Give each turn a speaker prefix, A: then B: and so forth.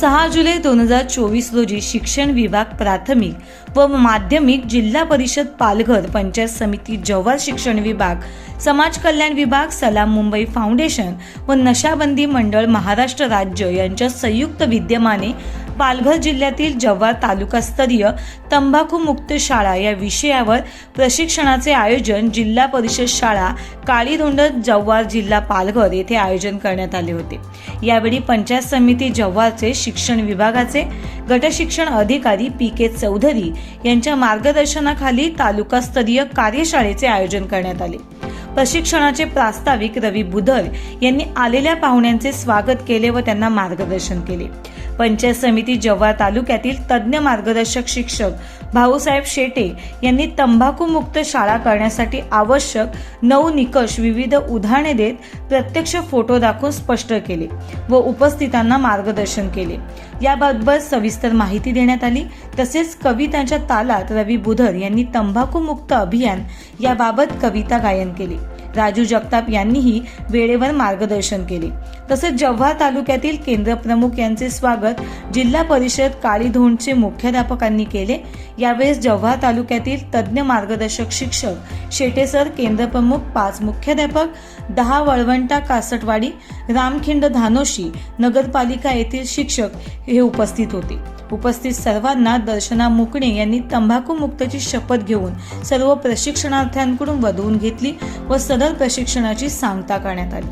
A: सहा जुलै दोन हजार चोवीस रोजी शिक्षण विभाग प्राथमिक व माध्यमिक जिल्हा परिषद पालघर पंचायत समिती जव्हार शिक्षण विभाग समाज कल्याण विभाग सलाम मुंबई फाउंडेशन व नशाबंदी मंडळ महाराष्ट्र राज्य यांच्या संयुक्त विद्यमाने पालघर जिल्ह्यातील जव्हार तालुकास्तरीय तंबाखूमुक्त शाळा या विषयावर प्रशिक्षणाचे आयोजन जिल्हा परिषद शाळा काळीधोंड जव्हार जिल्हा पालघर येथे आयोजन करण्यात आले होते. यावेळी पंचायत समिती जव्हारचे शिक्षण विभागाचे गटशिक्षण अधिकारी पी के चौधरी यांच्या मार्गदर्शनाखाली तालुकास्तरीय कार्यशाळेचे आयोजन करण्यात आले. प्रशिक्षणाचे प्रास्ताविक रवी बुधर यांनी आलेल्या पाहुण्यांचे स्वागत केले व त्यांना मार्गदर्शन केले. पंचायत समिती जव्हार तालुक्यातील तज्ज्ञ मार्गदर्शक शिक्षक भाऊसाहेब शेटे यांनी तंबाखूमुक्त शाळा करण्यासाठी आवश्यक नऊ निकष विविध उदाहरणे देत प्रत्यक्ष फोटो दाखवून स्पष्ट केले व उपस्थितांना मार्गदर्शन केले. याबाबत सविस्तर माहिती देण्यात आली. तसेच कवितांच्या तालात रवी बुधर यांनी तंबाखूमुक्त अभियान याबाबत कविता गायन केली. राजू जगताप यांनीही वेळेवर मार्गदर्शन केले. तसेच जव्हार तालुक्यातील केंद्र प्रमुख यांचे स्वागत जिल्हा परिषद काळीधोंडचे मुख्याध्यापकांनी केले. यावेळेस जव्हार तालुक्यातील तज्ज्ञ मार्गदर्शक शिक्षक शेटेसर केंद्र प्रमुख पाच मुख्याध्यापक दहा वळवंटा कासटवाडी रामखिंड धानोशी नगरपालिका येथील शिक्षक हे उपस्थित होते. उपस्थित सर्वांना दर्शना मुकणे यांनी तंबाखू मुक्तची शपथ घेऊन सर्व प्रशिक्षणार्थ्यांकडून वधवून घेतली व सदर प्रशिक्षणाची सांगता करण्यात आली.